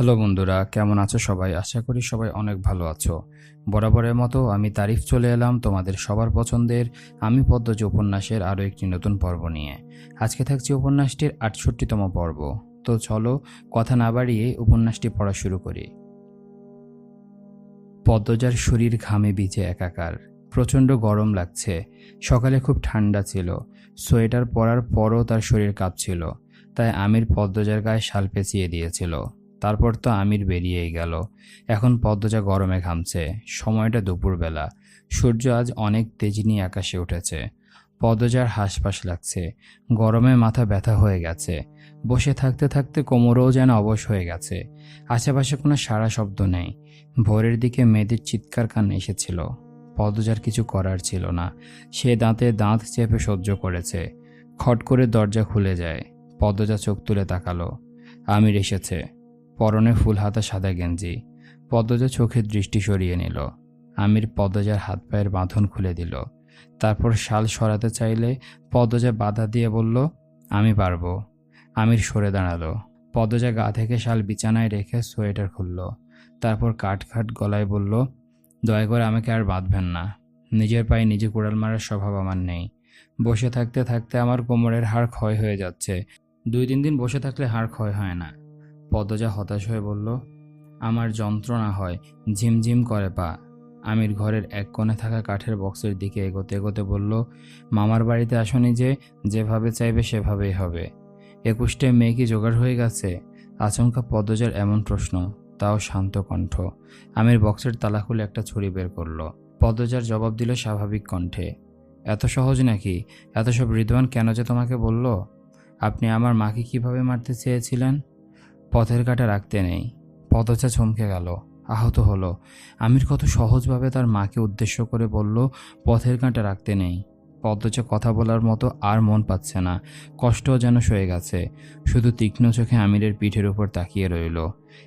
Hello বন্ধুরা, কেমন আছো সবাই? আশা করি সবাই অনেক ভালো আছো। বরাবরের মতো আমি তারিফ চলে এলাম তোমাদের সবার পছন্দের আমি পদ্মজ উপন্যাসের আরও একটি নতুন পর্ব নিয়ে। আজকে থাকছি উপন্যাসটির আটষট্টিতম পর্ব। তো চলো, কথা না বাড়িয়ে উপন্যাসটি পড়া শুরু করি। পদ্মজার শরীর ঘামে ভিজে একাকার, প্রচণ্ড গরম লাগছে। সকালে খুব ঠান্ডা ছিল, সোয়েটার পরার পরও তার শরীর কাঁপছিল, তাই আমির পদ্মজার গায়ে শাল পেঁচিয়ে দিয়েছিল। তারপর তো আমির বেরিয়েই গেল। এখন পদ্মজা গরমে ঘামছে। সময়টা দুপুরবেলা। সূর্য আজ অনেক তেজ নিয়ে আকাশে উঠেছে। পদ্মজার হাঁসফাঁস লাগছে। গরমে মাথা ব্যথা হয়ে গেছে। বসে থাকতে থাকতে কোমরও যেন অবশ হয়ে গেছে। আশেপাশে কোনো সারা শব্দ নেই। ভোরের দিকে মেয়েদের চিৎকার কান এসেছিল। পদ্মজার কিছু করার ছিল না। সে দাঁতে দাঁত চেপে সহ্য করেছে। খট করে দরজা খুলে যায়। পদ্মজা চোখ তুলে তাকালো। আমির এসেছে। পরনে ফুল হাতা সাদা গেঞ্জি। পদ্মজা চোখের দৃষ্টি সরিয়ে নিল। আমির পদ্মজার হাত পায়ের বাঁধন খুলে দিল। তারপর শাল সরাতে চাইলে পদ্মজা বাধা দিয়ে বলল, আমি পারব। আমির সরে দাঁড়াল। পদ্মজা গা থেকে শাল বিছানায় রেখে সোয়েটার খুলল। তারপর কাঠ খাট গলায় বলল, দয়া করে আমাকে আর বাঁধবেন না। নিজের পায়ে নিজে কুড়াল মারার স্বভাব আমার নেই। বসে থাকতে থাকতে আমার কোমরের হাড় ক্ষয় হয়ে যাচ্ছে। দুই তিন দিন বসে থাকলে হাড় ক্ষয় হয় না। পদ্মজা হতাশ হয়ে বলল, আমার যন্ত্রণা হয়, ঝিমঝিম করে পা। আমির ঘরের এক কোণে থাকা কাঠের বক্সের দিকে এগোতে এগোতে বলল, মামার বাড়িতে আসনি যে, যেভাবে চাইবে সেভাবেই হবে। একুশটে মেয়ে কি জোগাড় হয়ে গেছে? আচমকা পদ্মজার এমন প্রশ্ন, তাও শান্ত কণ্ঠ। আমির বক্সের তালা খুলে একটা ছুরি বের করল। পদ্মজার জবাব দিল স্বাভাবিক কণ্ঠে, এত সহজ নাকি? এত সব রিদওয়ান কেন যে তোমাকে বলল? আপনি আমার মাকে কীভাবে মারতে চেয়েছিলেন? পথের কাটা রাখতে নেই। পদচা চমকে গেল। আহত হলো। আমির কত সহজভাবে তার মাকে উদ্দেশ্য করে বলল, পথের কাঁটা রাখতে নেই। পদ্মচা কথা বলার মতো আর মন পাচ্ছে না। কষ্টও যেন সয়ে গেছে। শুধু তীক্ষ্ণ চোখে আমিরের পিঠের উপর তাকিয়ে রইল।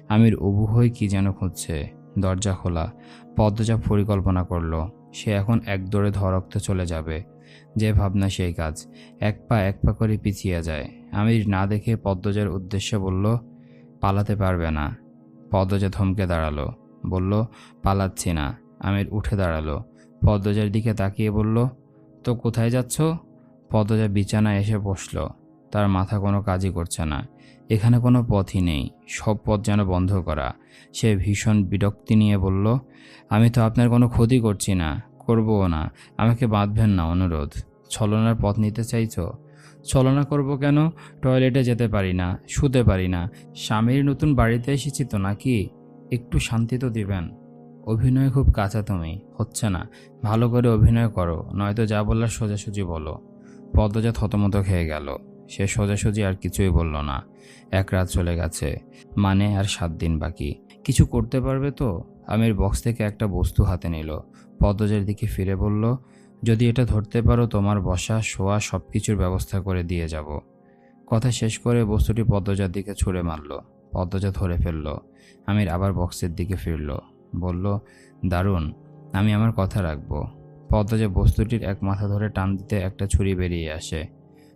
আমির উবু হয়ে কি যেন খুঁজছে। দরজা খোলা। পদ্মজা পরিকল্পনা করল। সে এখন এক দৌড়ে ধরক্তে চলে যাবে। যে ভাবনা সেই কাজ। এক পা এক পা করে পিছিয়ে যায়। আমির না দেখে পদ্মজার উদ্দেশ্যে বলল পালাতে পারবে না। পদ্মজা থমকে দাঁড়াল, বলল, পালাচ্ছি না। আমির উঠে দাঁড়াল, পদ্মজার দিকে তাকিয়ে বলল, তো কোথায় যাচ্ছ? পদ্মজা বিছানায় এসে বসল, তার মাথা কোনো কাজই করছে না। এখানে কোনো পথই নেই, সব পথ যেন বন্ধ করা। সে ভীষণ বিরক্তি নিয়ে বলল, আমি তো আপনার কোনো ক্ষতি করছি না, করবও না। আমাকে বাঁধবেন না অনুরোধ। ছলনার পথ নিতে চাইছো? ছলনা করব কেন? টয়লেটে যেতে পারি না, শুতে পারি না। স্বামীর নতুন বাড়িতে এসেছি তো নাকি? একটু শান্তি তো দিবেন। অভিনয় খুব কাঁচা তুমি, হচ্ছে না। ভালো করে অভিনয় করো, নয়তো যা বলার সোজাসুজি বলো। পদ্মজা থতমত খেয়ে গেল। সে সোজাসুজি আর কিছুই বলল না। এক রাত চলে গেছে মানে আর সাত দিন বাকি। কিছু করতে পারবে তো? আমির বক্স থেকে একটা বস্তু হাতে নিল। পদ্মজার দিকে ফিরে বলল যদি এটা ধরতে পারো, তোমার বসা, শোয়া সব কিছুর ব্যবস্থা করে দিয়ে যাব। কথা শেষ করে বস্তুটি পদ্মজার দিকে ছুঁড়ে মারল। পদ্মজা ধরে ফেলল। আমির আবার বক্সের দিকে ফিরল। বলল, দারুণ, আমি আমার কথা রাখব। পদ্মজা বস্তুটির এক মাথা ধরে টান দিতে একটা ছুরি বেরিয়ে আসে।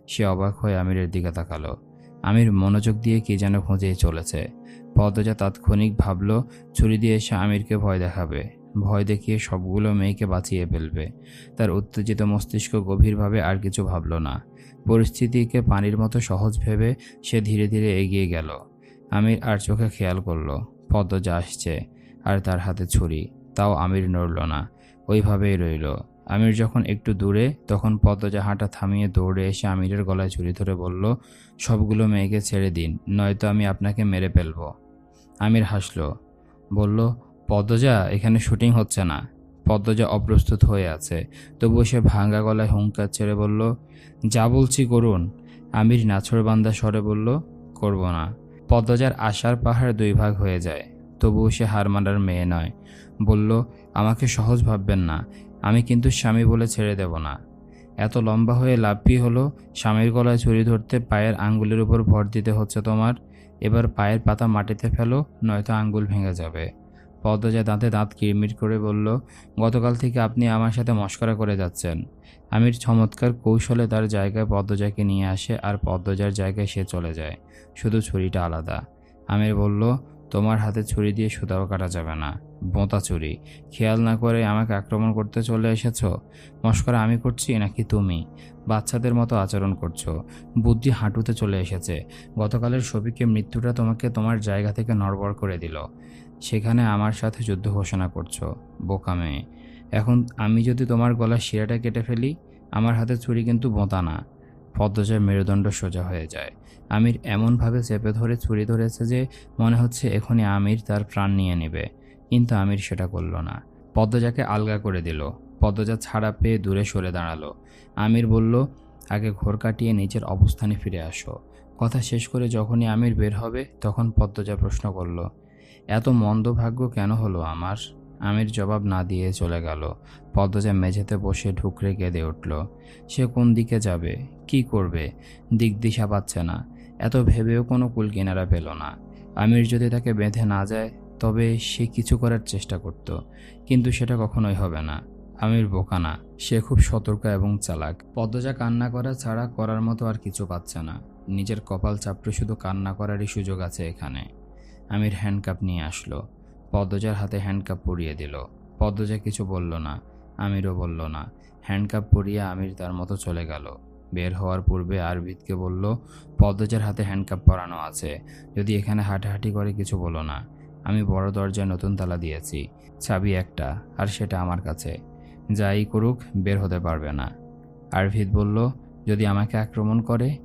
সে অবাক হয়ে আমিরের দিকে তাকালো। আমির মনোযোগ দিয়ে কি যেন খুঁজেই চলেছে। পদ্মজা তাৎক্ষণিক ভাবল, ছুরি দিয়ে এসে আমিরকে ভয় দেখাবে। ভয় দেখিয়ে সবগুলো মেয়েকে বাঁচিয়ে ফেলবে। তার উত্তেজিত মস্তিষ্ক গভীরভাবে আর কিছু ভাবল না। পরিস্থিতিকে পানির মতো সহজ ভেবে সে ধীরে ধীরে এগিয়ে গেল। আমির আর চোখে খেয়াল করল পদ্মজা আসছে আর তার হাতে ছুরি, তাও আমির নড়ল না, ওইভাবেই রইল। আমির যখন একটু দূরে, তখন পদ্মজা হাঁটা থামিয়ে দৌড়ে এসে আমিরের গলায় ছুরি ধরে বলল, সবগুলো মেয়েকে ছেড়ে দিন, নয়তো আমি আপনাকে মেরে ফেলব। আমির হাসল, বলল পদ্মজা এখানে শুটিং হচ্ছে না। পদ্মজা অপ্রস্তুত হয়ে আছে। তবুও সে ভাঙ্গা গলায় হুঙ্কার ছেড়ে বলল, যা বলছি করুন। আমির নাছরবান্দা স্বরে বলল, করব না। পদ্মজার আশার পাহাড় দুই ভাগ হয়ে যায়। তবুও সে হার মানার মেয়ে নয়। বলল, আমাকে সহজ ভাববেন না। আমি কিন্তু স্বামী বলে ছেড়ে দেব না। এত লম্বা হয়ে লাভি হলো? স্বামীর গলায় ছুরি ধরতে পায়ের আঙ্গুলের উপর ভর দিতে হচ্ছে তোমার। এবার পায়ের পাতা মাটিতে ফেলো, নয়তো আঙ্গুল ভেঙে যাবে। পদ্মজা দাঁতে দাঁত কিরমির করে বলল, গতকাল থেকে আপনি আমার সাথে মস্করা করে যাচ্ছেন। আমির চমৎকার কৌশলে তার জায়গায় পদ্মজাকে নিয়ে আসে আর পদ্মজার জায়গায় সে চলে যায়। শুধু ছুরিটা আলাদা। আমির বলল, তোমার হাতে ছুরি দিয়ে সুতাও কাটা যাবে না বোঁতা চুরি খেয়াল না করে আমাকে আক্রমণ করতে চলে এসেছ? মস্করা আমি করছি নাকি তুমি? বাচ্চাদের মতো আচরণ করছ। বুদ্ধি হাঁটুতে চলে এসেছে। গতকালের ছবিকে মৃত্যুটা তোমাকে তোমার জায়গা থেকে নড়বড় করে দিল। সেখানে আমার সাথে যুদ্ধ ঘোষণা করছ, বোকা মেয়ে। এখন আমি যদি তোমার গলার শিরাটা কেটে ফেলি, আমার হাতে ছুরি কিন্তু বোঁতা না। পদ্মজার মেরুদণ্ড সোজা হয়ে যায়। আমির এমনভাবে চেপে ধরে ছুরি ধরেছে যে মনে হচ্ছে এখনই আমির তার প্রাণ নিয়ে নেবে। কিন্তু আমির সেটা করল না। পদ্মজাকে আলগা করে দিল। পদ্মজা ছাড়া পেয়ে দূরে সরে দাঁড়াল। আমির বলল, আগে ঘোর কাটিয়ে নিজের অবস্থানে ফিরে আসো। কথা শেষ করে যখনই আমির বের হবে, তখন পদ্মজা প্রশ্ন করল এত মন্দ ভাগ্য কেন হলো আমার? আমির জবাব না দিয়ে চলে গেল। পদ্মজা মেঝেতে বসে ঢুকরে কেঁদে উঠল। সে কোন দিকে যাবে? কি করবে? দিক দিশা পাচ্ছে না। এত ভেবেও কোনো কুল কিনারা পেল না। আমির যদি তাকে বেঁধে না যায়, তবে সে কিছু করার চেষ্টা করত। কিন্তু সেটা কখনোই হবে না। আমির বোকা না। সে খুব সতর্ক এবং চালাক। পদ্মজা কান্না করা ছাড়া করার মতো আর কিছু পাচ্ছে না। নিজের কপাল চাপড়ে শুধু কান্না করারই সুযোগ আছে এখানে। আমির হ্যান্ডকাপ নিয়ে আসলো। পদ্মজার হাতে হ্যান্ডকাপ পরিয়ে দিল। পদ্মজা কিছু বলল না, আমিরও বলল না। হ্যান্ডকাপ পরিয়ে আমির তার মতো চলে গেল। বের হওয়ার পূর্বে আরবিদকে বলল, পদ্মজার হাতে হ্যান্ডকাপ পরানো আছে। যদি এখানে হাঁটাহাঁটি করে কিছু বলো না। আমি বড় দরজায় নতুন তালা দিয়েছি, চাবি একটা, আর সেটা আমার কাছে। যাই করুক, বের হতে পারবে না। আরভিদ বলল, যদি আমাকে আক্রমণ করে,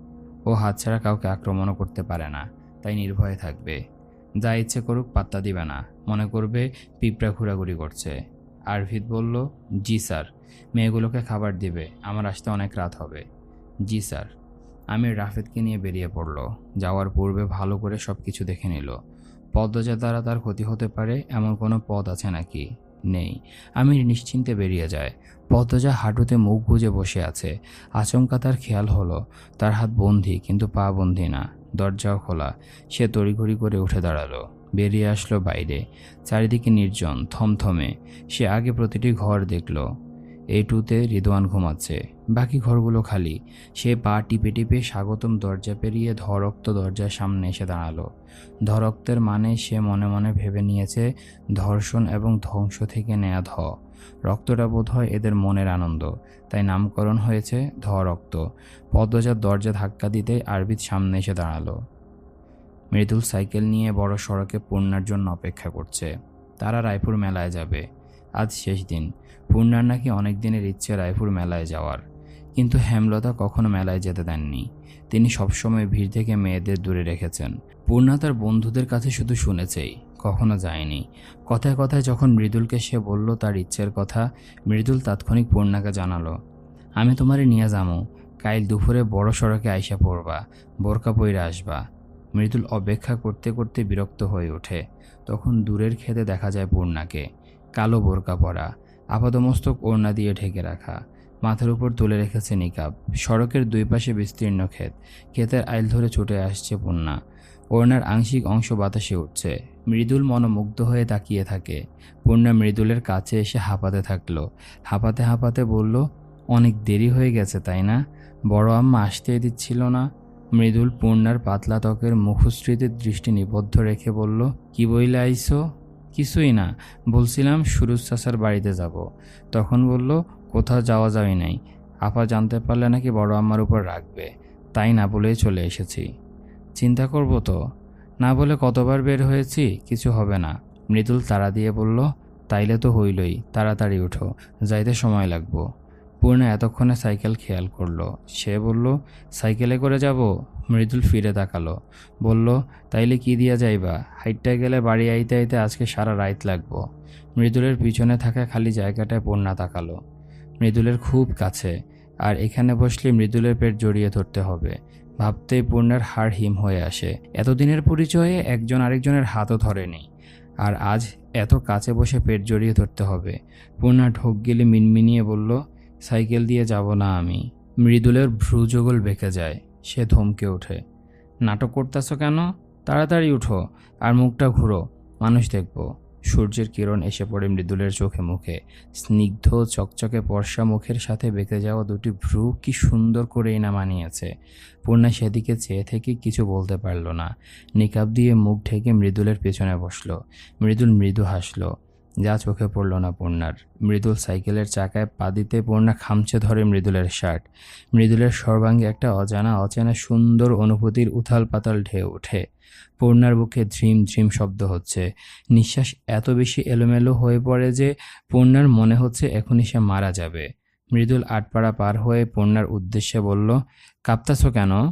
ও হাতছাড়া কাউকে আক্রমণও করতে পারে না, তাই নির্ভয়ে থাকবে। যা ইচ্ছে করুক পাত্তা দিবে না। মনে করবে পিঁপড়া ঘোরাঘুরি করছে। আরভিদ বলল, জি স্যার, মেয়েগুলোকে খাবার দিবে, আমার আসতে অনেক রাত হবে। জি স্যার। আমি রাফেদকে নিয়ে বেরিয়ে পড়ল। যাওয়ার পূর্বে ভালো করে সব কিছু দেখে নিল। পদ্মজা দ্বারা তার ক্ষতি হতে পারে, এমন কোনো পথ আছে নাকি? নেই। আমি নিশ্চিন্তে বেরিয়ে যায়। পদ্মজা হাঁটুতে মুখ গুজে বসে আছে। আচমকা তার খেয়াল হলো, তার হাত বন্ধি কিন্তু পা বন্ধি না। দরজাও খোলা। সে তড়িঘড়ি করে উঠে দাঁড়াল। বেরিয়ে আসলো বাইরে। চারিদিকে নির্জন, থমথমে। সে আগে প্রতিটি ঘর দেখল। এই টুতে রিদওয়ান ঘুমাচ্ছে। বাকি ঘরগুলো খালি। সে পা টিপে টিপে স্বাগতম দরজা পেরিয়ে ধরক্ত দরজার সামনে এসে দাঁড়াল। ধরক্তের মানে সে মনে মনে ভেবে নিয়েছে, ধর্ষণ এবং ধ্বংস থেকে নেয়া ধ। রক্তটা বোধ হয় এদের মনের আনন্দ। তাই নামকরণ হয়েছে ধ রক্ত পদ্মজার দরজা ধাক্কা দিতেই আরবিদ সামনে এসে দাঁড়াল। মৃদুল সাইকেল নিয়ে বড় সড়কে পূর্ণার জন্য অপেক্ষা করছে। তারা রায়পুর মেলায় যাবে। আজ শেষ দিন। পূর্ণার নাকি অনেক দিনের ইচ্ছে রায়পুর মেলায় যাওয়ার। কিন্তু হেমলতা কখনো মেলায় যেতে দেননি। তিনি সবসময় ভিড় থেকে মেয়েদের দূরে রেখেছেন। পূর্ণা তার বন্ধুদের কাছে শুধু শুনেছেই। কখনো যায়নি। কথায় কথায় যখন মৃদুলকে সে বলল তার ইচ্ছের কথা, মৃদুল তাৎক্ষণিক পূর্ণাকে জানালো, আমি তোমারে নিয়ে যামো। কাইল দুপুরে বড় সড়কে আইসা পড়বা, বোরকা পইরা আসবা। মৃদুল অপেক্ষা করতে করতে বিরক্ত হয়ে ওঠে। তখন দূরের খেতে দেখা যায় পূর্ণাকে, কালো বোরকা পরা, আপাদমস্তক ওড়না দিয়ে ঢেকে রাখা, মাথার উপর তুলে রেখেছে নিকাব, সড়কের দুই পাশে বিস্তীর্ণ ক্ষেত, ক্ষেতের আইল ধরে ছুটে আসছে পূর্ণা। ওড়নার আংশিক অংশ বাতাসে উঠছে। মৃদুল মনোমুগ্ধ হয়ে তাকিয়ে থাকে। পূর্ণা মৃদুলের কাছে এসে হাঁপাতে থাকল। হাঁপাতে হাঁপাতে বলল, অনেক দেরি হয়ে গেছে, তাই না? বড় আম্মা আসতে দিচ্ছিল না। মৃদুল পূর্ণার পাতলা ত্বকের মুখশ্রীতে দৃষ্টি নিবদ্ধ রেখে বলল, কি বইলে আইসো কিছুই না। বলছিলাম সুরুজ চাচার বাড়িতে যাব। তখন বলল, কোথাও যাওয়া যাবে নাই। আপা জানতে পারলে নাকি বড় আম্মার উপর রাখবে তাই না বলেই চলে এসেছি। চিন্তা করব তো? না বলে কতবার বের হয়েছি, কিছু হবে না। মৃদুল তাড়া দিয়ে বলল, তাইলে তো হইলই, তাড়াতাড়ি উঠো যাইতে সময় লাগবো। পূর্ণা এতক্ষণে সাইকেল খেয়াল করল। সে বলল, সাইকেলে করে যাব? মৃদুল ফিরে তাকালো। বলল, তাইলে কি দিয়া যাইবা? হাইটটা গেলে বাড়ি আইতে আইতে আজকে সারা রাত লাগবো। মৃদুলের পিছনে থাকা খালি জায়গাটায় পূর্ণা তাকালো। মৃদুলের খুব কাছে, আর এখানে বসলে মৃদুলের পেট জড়িয়ে ধরতে হবে। ভাবতেই পূর্ণার হাড় হিম হয়ে আসে। এতদিনের পরিচয়ে একজন আরেকজনের হাতও ধরেনি। আর আজ এত কাছে বসে পেট জড়িয়ে ধরতে হবে। পূর্ণা ঢোক গেলে মিনমিনিয়ে বলল, সাইকেল দিয়ে যাব না আমি। মৃদুলের ভ্রুযোগল বেঁকে যায়। সে ধমকে ওঠে। নাটক করতেছ কেন? তাড়াতাড়ি উঠো। আর মুখটা ঘুরো। মানুষ দেখব। সূর্যের কিরণ এসে পড়ে মৃদুলের চোখে মুখে। স্নিগ্ধ, চকচকে পর্ষা মুখের সাথে বেঁকে যাওয়া দুটি ভ্রু কি সুন্দর করে না মানিয়েছে। পূর্ণা সেদিকে চেয়ে থেকে কিছু বলতে পারল না। নিকাব দিয়ে মুখ ঢেকে মৃদুলের পেছনে বসল। মৃদুল মৃদু হাসলো। যা চোখে পড়ল না পূর্ণার। মৃদুল সাইকেলের চাকায় পা দিতে পূর্ণা খামচে ধরে মৃদুলের শার্ট। মৃদুলের সর্বাঙ্গে একটা অজানা, অচেনা, সুন্দর অনুভূতির উথাল পাতাল ঢেউ ওঠে। পূর্ণার বুকে ঝিম ঝিম শব্দ হচ্ছে। নিঃশ্বাস এত বেশি এলোমেলো হয়ে পড়ে যে পূর্ণার মনে হচ্ছে এখনই সে মারা যাবে। মৃদুল আটপাড়া পার হয়ে পূর্ণার উদ্দেশ্যে বলল, কাঁপতাছো কেন?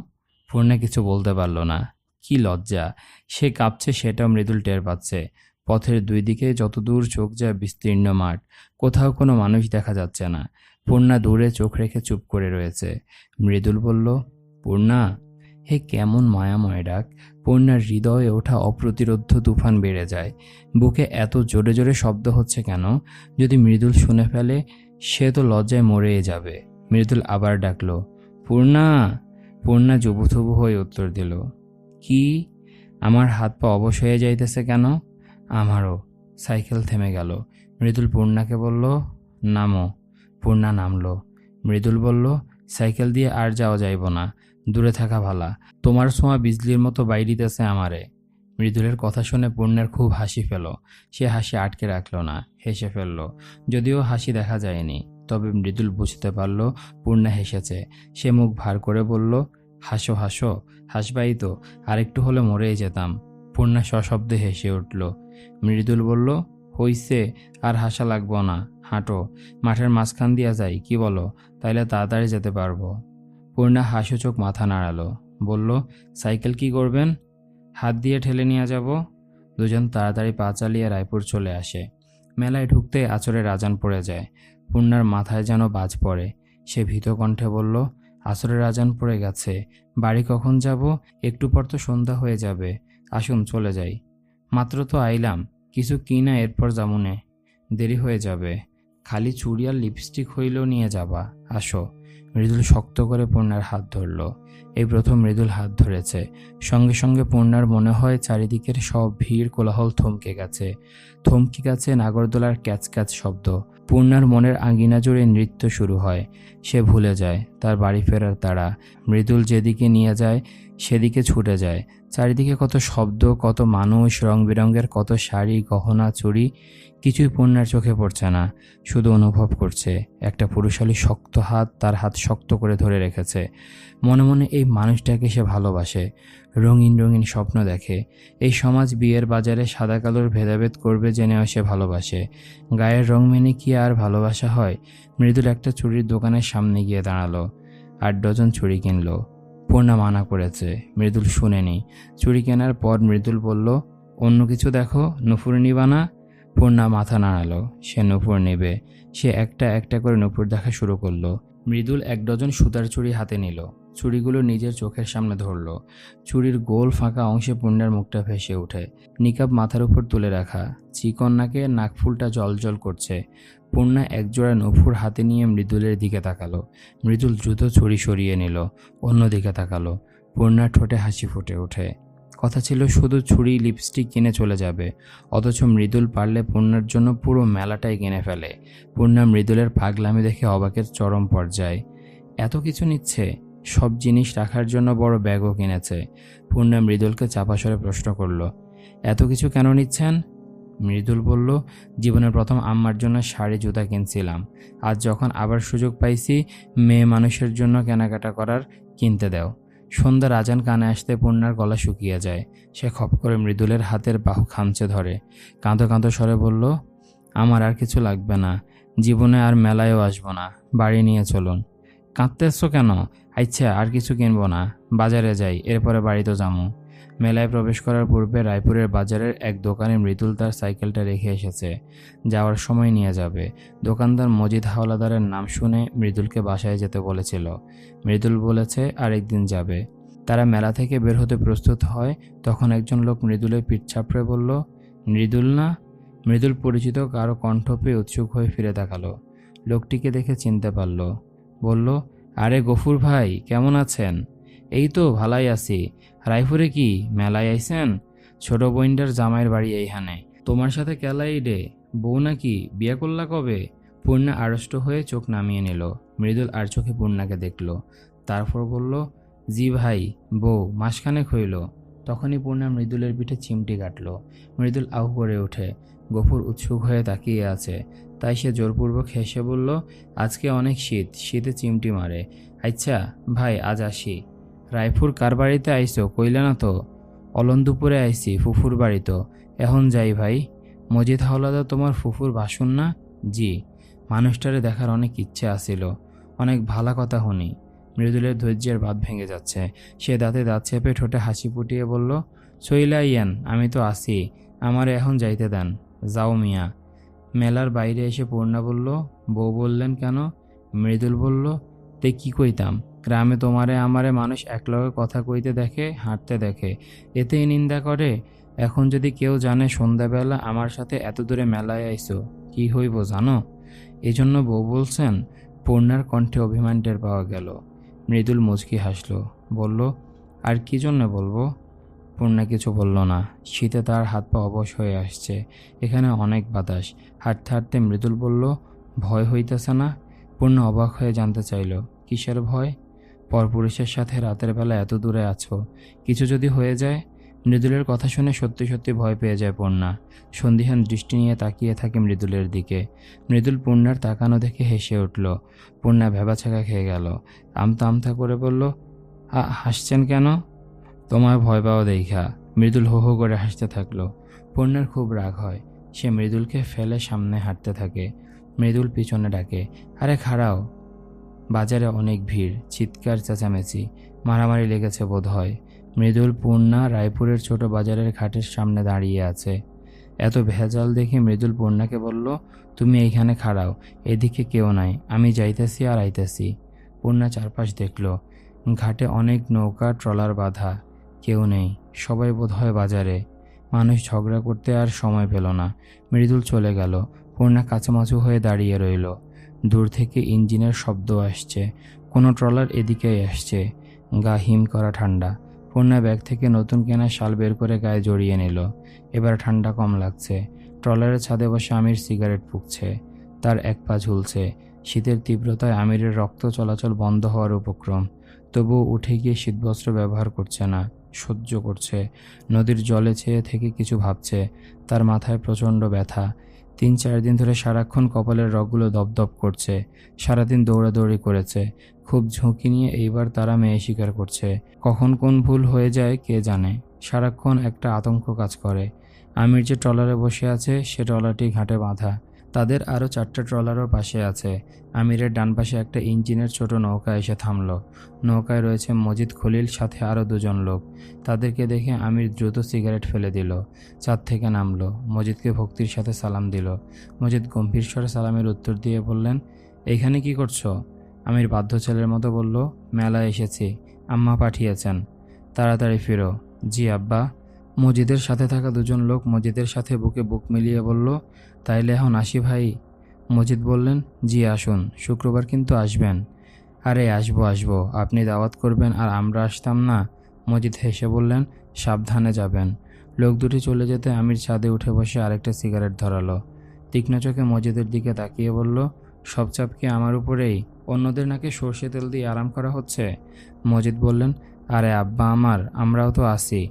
পূর্ণা কিছু বলতে পারল না। কি লজ্জা। সে কাঁপছে, সেটাও মৃদুল টের পাচ্ছে। পথের দুই দিকে যতদূর চোখ যায় বিস্তীর্ণ মাঠ, কোথাও কোনো মানুষ দেখা যাচ্ছে না। পূর্ণা দূরে চোখ রেখে চুপ করে রয়েছে। মৃদুল বলল, পূর্ণা, হে কেমন মায়াময় ডাক। পূর্ণার হৃদয়ে ওঠা অপ্রতিরোধ্য তুফান বেড়ে যায়। বুকে এত জোরে জোরে শব্দ হচ্ছে কেন? যদি মৃদুল শুনে ফেলে, সে তো লজ্জায় মরেই যাবে। মৃদুল আবার ডাকল, পূর্ণা পূর্ণা জুবুথুবু হয়ে উত্তর দিল, কি? আমার হাত পা অবশ হয়ে যাইতেছে কেন? আমারও। সাইকেল থেমে গেল। মৃদুল পূর্ণাকে বলল, নামো। পূর্ণা নামলো। মৃদুল বলল, সাইকেল দিয়ে আর যাওয়া যাইব না। দূরে থাকা ভালা। তোমার ছোঁয়া বিজলির মতো বাইরিতেছে আমারে। মৃদুলের কথা শুনে পূর্ণের খুব হাসি পেল। সে হাসি আটকে রাখল না, হেসে ফেলল। যদিও হাসি দেখা যায়নি, তবে মৃদুল বুঝতে পারল পূর্ণা হেসেছে। সে মুখ ভার করে বলল, হাসো হাসো। হাসবাই তো, আরেকটু হলে মরেই যেতাম। পূর্ণা সশব্দে হেসে উঠল। মৃদুল বলল, হইছে, আর হাসা লাগবো না। হাঁটো, মাঠের মাঝখান দিয়া যাই, কি বলো? তাইলে তাড়াতাড়ি যেতে পারব। পূর্ণা হাসু চোখ মাথা নাড়ালো, বলল, সাইকেল কি করবেন? হাত দিয়ে ঠেলে নিয়ে যাব। দুজন তাড়াতাড়ি পা চালিয়ে রায়পুর চলে আসে। মেলায় ঢুকতে আচরে রাজান পড়ে যায়। পূর্ণার মাথায় যেন বাজ পড়ে। সে ভীত কণ্ঠে বলল আসরের রাজান পড়ে গেছে। বাড়ি কখন যাব? একটু পর তো সন্ধ্যা হয়ে যাবে। আসুন, চলে যাই। মাত্র তো আইলাম, কিছু কিনা এরপর যামুনে দেরি হয়ে যাবে। খালি চুড়ি আর লিপস্টিক হইলেও নিয়ে যাবা। আসো। মৃদুল শক্ত করে পূর্ণার হাত ধরল। এই প্রথম মৃদুল হাত ধরেছে। সঙ্গে সঙ্গে পূর্ণার মনে হয় চারিদিকের সব ভিড় কোলাহল থমকে গেছে। থমকে গেছে নাগরদোলার ক্যাচ ক্যাচ শব্দ। পূর্ণার মনের আঙ্গিনা জুড়ে নৃত্য শুরু হয়। সে ভুলে যায়, তার বাড়ি ফেরার তারা মৃদুল যেদিকে নিয়ে যায় সেদিকে ছুটে যায়। চারিদিকে কত শব্দ, কত মানুষ রং বেরঙের কত শাড়ি, গহনা, চুড়ি, কিছুই পূর্ণার চোখে পড়ছে না। শুধু অনুভব করছে, একটা পুরুষালী শক্ত হাত, তার হাত শক্ত করে ধরে রেখেছে। মনে মনে এই মানুষটাকে সে ভালোবাসে, রঙিন রঙিন স্বপ্ন দেখে। এই সমাজ বিয়ের বাজারে সাদা কালোর ভেদাভেদ করবে জেনেও সে ভালোবাসে। গায়ের রং মেনে কি আর ভালোবাসা হয়? মৃদুল একটা চুরির দোকানের সামনে গিয়ে দাঁড়াল, আট ডজন চুড়ি কিনলো। পূর্ণা মানা করেছে। মৃদুল শুনেনি। চুড়ি কেনার পর মৃদুল বলল, অন্য কিছু দেখো, নুপুর নিবা না? পূর্ণা মাথা নাড়ালো। সে নুপুর নেবে। সে একটা একটা করে নুপুর দেখা শুরু করল। মৃদুল এক ডজন সুতার চুড়ি হাতে নিল। চুড়িগুলো নিজের চোখের সামনে ধরলো। চুড়ির গোল ফাঁকা অংশে পূর্ণার মুখটা ভেসে ওঠে। নিকাব মাথার উপর তুলে রাখা। চিকন নাকে নাকফুলটা জলজল করছে। পূর্ণা একজোড়া নফুর হাতে নিয়ে মৃদুলের দিকে তাকালো। মৃদুল দ্রুত ছুরি সরিয়ে নিল, অন্যদিকে তাকালো। পূর্ণার ঠোঁটে হাসি ফুটে ওঠে। কথা ছিল শুধু ছুরি, লিপস্টিক কিনে চলে যাবে। অথচ মৃদুল পারলে পূর্ণার জন্য পুরো মেলাটাই কিনে ফেলে। পূর্ণা মৃদুলের পাগলামি দেখে অবাকের চরম পর্যায়ে, এত কিছু নিচ্ছে? সব জিনিস রাখার জন্য বড় ব্যাগও কিনেছে। পূর্ণা মৃদুলকে চাপাসরে প্রশ্ন করল, এত কিছু কেন নিচ্ছেন? মৃদুল বলল, জীবনের প্রথম আম্মার জন্য শাড়ি, জুতা কিনছিলাম। আজ যখন আবার সুযোগ পাইছি, মেয়ে মানুষের জন্য কেনাকাটা করার কিনতে দাও। সন্ধ্যা রাজান কানে আসতে পূর্ণার গলা শুকিয়ে যায়। সে খপ করে মৃদুলের হাতের বাহু খামচে ধরে। কাঁদো কাঁদো স্বরে বলল, আমার আর কিছু লাগবে না। জীবনে আর মেলায়ও আসব না। বাড়ি নিয়ে চলুন। কাঁদতেছো কেন? আচ্ছা আর কিছু কিনবো না। বাজারে যাই, এরপরে বাড়িতে যামু। মেলায় প্রবেশ করার পূর্বে রায়পুরের বাজারের এক দোকানে মৃদুল তার সাইকেলটা রেখে এসেছে। যাওয়ার সময় নিয়ে যাবে। দোকানদার মজিদ হাওলাদারের নাম শুনে মৃদুলকে বাসায় যেতে বলেছিল। মৃদুল বলেছে আরেকদিন যাবে। তারা মেলা থেকে বের হতে প্রস্তুত হয়। তখন একজন লোক মৃদুলের পিঠ চাপড়ে বলল, মৃদুল না? মৃদুল পরিচিত কারও কণ্ঠ পেয়ে উৎসুক হয়ে ফিরে তাকালো। লোকটিকে দেখে চিনতে পারল। বলল, আরে গফুর ভাই, কেমন আছেন? এই তো, ভালাই আছি। রায়পুরে কি মেলায় আইসেন ছোট বইন্ডার জামাইয়ের বাড়ি এইখানে। তোমার সাথে কেলাই রে বউ নাকি বিয়ে করলা কবে? পূর্ণা আড়ষ্ট হয়ে চোখ নামিয়ে নিল। মৃদুল আর চোখে পূর্ণাকে দেখল। তারপর বলল, জি ভাই, বউ মাসখানেক হইল। তখনই পূর্ণা মৃদুলের পিঠে চিমটি কাটল। মৃদুল আহু করে ওঠে। গফুর উৎসুক হয়ে তাকিয়ে আছে। তাই সে জোরপূর্বক হেসে বলল, আজকে অনেক শীত, শীতে চিমটি মারে। আচ্ছা ভাই, আজ আসি। রায়পুর কার বাড়িতে আইসো কইলে না তো? অলন্দুপুরে আইসি, ফুফুর বাড়িতো। এখন যাই ভাই। মজিদ হাওলাদা, তোমার ফুফুর বাসুন না? জি। মানুষটারে দেখার অনেক ইচ্ছে আসিল অনেক ভালা কথা শুনি মৃদুলের ধৈর্যের বাদ ভেঙে যাচ্ছে। সে দাঁতে দাঁত চেপে ঠোঁটে হাসি ফুটিয়ে বলল, সইলা ইয়ান, আমি তো আসি। আমার এখন যাইতে দেন। যাও মিয়া। মেলার বাইরে এসে পূর্ণা বলল, বউ বললেন কেন? মৃদুল বলল, তে কি কইতাম? গ্রামে তোমারে আমারে মানুষ একলগে কথা কইতে দেখে, হাঁটতে দেখে। এতেই নিন্দা করে, এখন যদি কেউ জানে সন্ধ্যাবেলা আমার সাথে এত দূরে মেলায় আইসো কি হইব জানো? এজন্য বউ বলছেন, পূর্ণার কণ্ঠে অভিমান টের পাওয়া গেল। মৃদুল মুচকি হাসল, বলল, আর কি জন্য বলব? পূর্ণা কিছু বলল না। শীতে তার হাত পা অবশ হয়ে আসছে, এখানে অনেক বাতাস। হাঁটতে হাঁটতে মৃদুল বলল, ভয় হইতেছে না? পূর্ণা অবাক হয়ে জানতে চাইল, কিসের ভয়? পরপুরুষের সাথে রাতের বেলা এত দূরে আছো? কিছু যদি হয়ে যায়? মৃদুলের কথা শুনে সত্যি সত্যি ভয় পেয়ে যায় পূর্ণা। সন্ধিহান দৃষ্টি নিয়ে তাকিয়ে থাকে মৃদুলের দিকে। মৃদুল পূর্ণার তাকানো দেখে হেসে উঠল। পূর্ণা ভেবাছাকা খেয়ে গেল। আমতা আমতা করে বলল হাসছেন কেন? তোমার ভয় পাওয়া দেখা। মৃদুল হো হো করে হাসতে থাকল। পূর্ণার খুব রাগ হয়। সে মৃদুলকে ফেলে সামনে হাঁটতে থাকে। মৃদুল পিছনে ডাকে, আরে খাড়াও। বাজারে অনেক ভিড়। চিৎকার চেঁচামেচি। মারামারি লেগেছে বোধ হয় মৃদুল পূর্ণা রায়পুরের ছোট বাজারের ঘাটের সামনে দাঁড়িয়ে আছে। এত ভেজাল দেখে মৃদুল পূর্ণাকে বলল, তুমি এইখানে খাড়াও, এদিকে কেউ নাই, আমি যাইতেছি আর আইতেছি। পূর্ণা চারপাশ দেখল। ঘাটে অনেক নৌকা, ট্রলার বাঁধা। কেউ নেই, সবাই বোধ হয় বাজারে। মানুষ ঝগড়া করতে আর সময় পেল না। মৃদুল চলে গেল। পূর্ণা কাছামাছু হয়ে দাঁড়িয়ে রইল। দূর থেকে ইঞ্জিনের শব্দ আসছে। কোনো ট্রলার এদিকেই আসছে। গা হিম করা ঠান্ডা। পূর্ণা ব্যাগ থেকে নতুন কেনা শাল বের করে গায়ে জড়িয়ে নিল। এবার ঠান্ডা কম লাগছে। ট্রলারের ছাদে বসে আমির সিগারেট ফুঁকছে। তার এক পা ঝুলছে। শীতের তীব্রতায় আমিরের রক্ত চলাচল বন্ধ হওয়ার উপক্রম। তবুও উঠে গিয়ে শীতবস্ত্র ব্যবহার করছে না, সহ্য করছে। নদীর জলে ছেয়ে থেকে কিছু ভাবছে। তার মাথায় প্রচণ্ড ব্যথা। তিন চার দিন ধরে সারাক্ষণ কপালের রগগুলো দপদপ করছে, সারাদিন দৌড়াদৌড়ি করেছে, খুব ঝুঁকি নিয়ে এইবার তারা মেয়ে শিকার করছে। কখন কোন ভুল হয়ে যায় কে জানে? সারাক্ষণ একটা আতঙ্ক কাজ করে। আমির যে ট্রলারে বসে আছে, সে ট্রলারটি ঘাটে বাঁধা। তাদের আরও চারটা ট্রলারও পাশে আছে। আমিরের ডান পাশে একটা ইঞ্জিনের ছোট নৌকা এসে থামলো। নৌকায় রয়েছে মজিদ খলিল, সাথে আরও দুজন লোক। তাদেরকে দেখে আমির দ্রুত সিগারেট ফেলে দিল। চাঁদ থেকে নামলো। মজিদকে ভক্তির সাথে সালাম দিল। মজিদ গম্ভীর স্বরে সালামের উত্তর দিয়ে বললেন এইখানে কি করছ? আমির বাধ্য ছেলের মতো বলল, মেলায় এসেছি। আম্মা পাঠিয়েছেন। তাড়াতাড়ি ফিরো। জি আব্বা। মজিদের সাথে থাকা দুজন লোক মজিদের সাথে বুকে বুক মিলিয়ে বলল, তাইলে এখন আসি ভাই। মজিদ বললেন, জি, আসুন, শুক্রবার কিন্তু আসবেন। আরে, আসব আসব, আপনি দাওয়াত করবেন আর আমরা আসতাম না? মজিদ হেসে বললেন, সাবধানে যাবেন। লোক দুটি চলে যেতে আমির ছাদে উঠে বসে আরেকটা সিগারেট ধরালো। তীক্ষ্ণ চোখে মজিদের দিকে তাকিয়ে বলল, সব চাপ কি আমার উপরেই? অন্যদের নাকি সর্ষে তেল দিয়ে আরাম করা হচ্ছে? মজিদ বললেন, আরে, আব্বা আমার, আমরাও তো আসি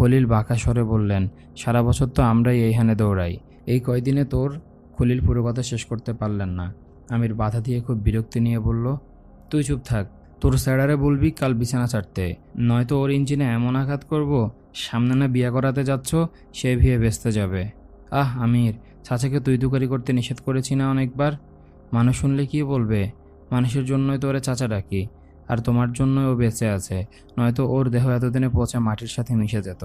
খলিল বাঁকা স্বরে বললেন, সারা বছর তো আমরাই এইখানে দৌড়াই। এই কয়দিনে তোর? খলিল পুরো কথা শেষ করতে পারলেন না। আমির বাধা দিয়ে খুব বিরক্তি নিয়ে বলল, তুই চুপ থাক, তোর স্যারারে বলবি কাল বিছানা ছাড়তে। নয়তো ওর ইঞ্জিনে এমন আঘাত করব, সামনে না বিয়া করাতে যাচ্ছ, সে ভিয়ে বেচতে যাবে। আহ, আমির, চাচাকে তুই দুকারি করতে নিষেধ করেছি না অনেকবার? মানুষ শুনলে কি বলবে? মানুষের জন্যই তো ওরে চাচা ডাকি। আর তোমার জন্যই ও বেঁচে আছে, নয়তো ওর দেহ এতদিনে পচে মাটির সাথে মিশে যেত।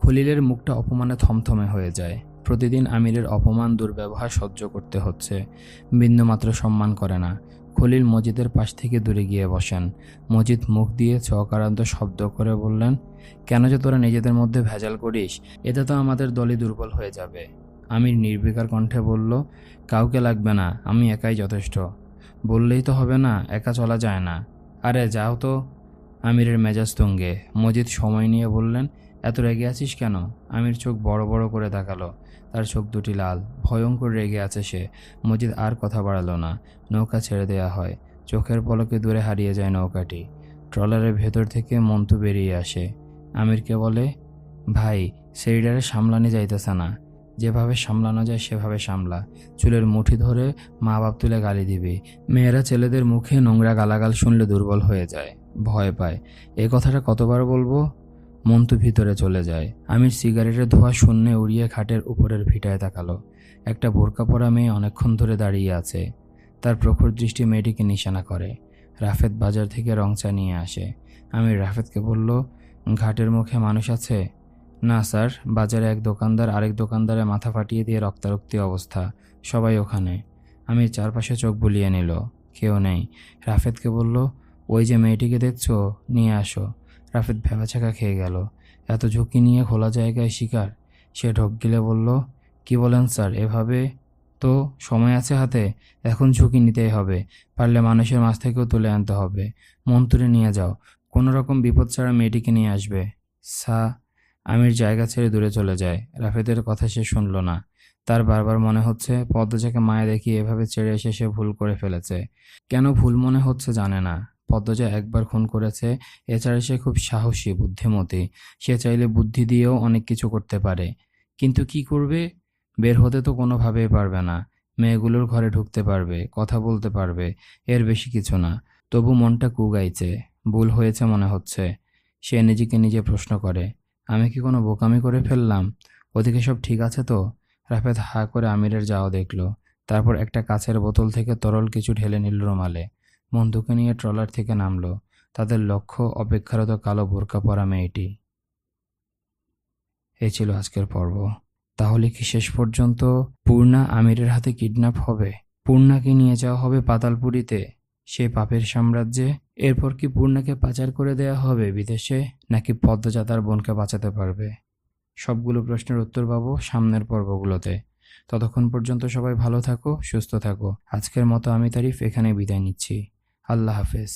খলিলের মুখটা অপমানে থমথমে হয়ে যায়। প্রতিদিন আমিরের অপমান, দুর্ব্যবহার সহ্য করতে হচ্ছে। বিন্দুমাত্র সম্মান করে না। খলিল মজিদের পাশ থেকে দূরে গিয়ে বসেন। মজিদ মুখ দিয়ে চকারান্ত শব্দ করে বললেন, কেন যে তোরা নিজেদের মধ্যে ভেজাল করিস? এতে তো আমাদের দলই দুর্বল হয়ে যাবে। আমির নির্বিকার কণ্ঠে বলল, কাউকে লাগবে না, আমি একাই যথেষ্ট। বললেই তো হবে না, একা চলা যায় না। আরে যাও তো। আমিরের মেজাজ তুঙ্গে। মজিদ সময় নিয়ে বললেন, এত রেগে আছিস কেন? আমির চোখ বড় বড় করে তাকালো। তার চোখ দুটি লাল, ভয়ঙ্কর রেগে আছে সে। মজিদ আর কথা বাড়ালো না। নৌকা ছেড়ে দেয়া হয়। চোখের পলকে দূরে হারিয়ে যায় নৌকাটি। ট্রলারের ভেতর থেকে মন্তু বেরিয়ে আসে। আমিরকে বলে, ভাই সেইডারে সামলানি যাইতেছে না। যেভাবে সামলানো যায় সেভাবে সামলা। চুলের মুঠি ধরে মা বাপ তুলে গালি দিবি। মেয়েরা ছেলেদের মুখে নোংরা গালাগাল শুনলে দুর্বল হয়ে যায়, ভয় পায়। এই কথাটা কতবার বলব? মন তো ভিতরে চলে যায়। আমির সিগারেটের ধোঁয়া শূন্যে উড়িয়ে খাটের উপরের ভিটায় তাকালো। একটা বোরকা পরা মেয়ে অনেকক্ষণ ধরে দাঁড়িয়ে আছে। তার প্রখর দৃষ্টি মেয়েটিকে নিশানা করে। রাফেদ বাজার থেকে রংচা নিয়ে আসে। আমি রাফেদকে বলল, ঘাটের মুখে মানুষ আছে? না স্যার, বাজারে এক দোকানদার আরেক দোকানদারে মাথা ফাটিয়ে দিয়ে রক্তারক্তি অবস্থা। সবাই ওখানে। আমি চারপাশে চোখ বুলিয়ে নিল। কেউ নেই। রাফেদকে বলল, ওই যে মেয়েটিকে দেখছ? নিয়ে আসো। রাফেদ ভেবাচাকা খেয়ে গেল। এত ঝুঁকি নিয়ে খোলা জায়গায় শিকার? সে ঢোক গিলে বলল, কি বলেন স্যার, এভাবে তো সময় আছে হাতে? এখন ঝুঁকি নিতেই হবে। পারলে মানুষের মাছ থেকেও তুলে আনতে হবে। মন্তুরে নিয়ে যাও। কোনো রকম বিপদ ছাড়া মেয়েটিকে নিয়ে আসবে। সা আমির জায়গা ছেড়ে দূরে চলে যায়। রাফেদের কথা সে শুনল না। তার বারবার মনে হচ্ছে পদ্মজাকে মায়া দেখিয়ে এভাবে ছেড়ে এসে সে ভুল করে ফেলেছে। কেন ভুল মনে হচ্ছে জানে না। পদ্মজা একবার খুন করেছে এছাড়া সে খুব সাহসী, বুদ্ধিমতী। সে চাইলে বুদ্ধি দিয়েও অনেক কিছু করতে পারে। কিন্তু কি করবে? বের হতে তো কোনোভাবেই পারবে না। মেয়েগুলোর ঘরে ঢুকতে পারবে, কথা বলতে পারবে, এর বেশি কিছু না। তবু মনটা কুগাইছে। ভুল হয়েছে মনে হচ্ছে। সে নিজেকে নিজে প্রশ্ন করে আমি কি কোনো বোকামি করে ফেললাম? ওদিকে সব ঠিক আছে তো? রাফেদ হা করে আমিরের যাওয়া দেখল। তারপর একটা কাছের বোতল থেকে তরল কিছু ঢেলে নিল রুমালে। বন্ধুকে নিয়ে ট্রলার থেকে নামলো। তাদের লক্ষ্য অপেক্ষারত কালো বোরকা পরা মেয়েটি। এ ছিল আজকের পর্ব। তাহলে কি শেষ পর্যন্ত পূর্ণা আমিরের হাতে কিডন্যাপ হবে? পূর্ণাকে নিয়ে যাওয়া হবে পাতালপুরিতে? সেই পাপের সাম্রাজ্যে? এরপর কি পূর্ণাকে পাচার করে দেয়া হবে বিদেশে, নাকি পদ্মজাতার বোনকে বাঁচাতে পারবে? সবগুলো প্রশ্নের উত্তর পাবো সামনের পর্বগুলোতে। ততক্ষণ পর্যন্ত সবাই ভালো থাকো, সুস্থ থাকো। আজকের মতো আমি তারিফ এখানে বিদায় নিচ্ছি। আল্লাহ হাফেজ।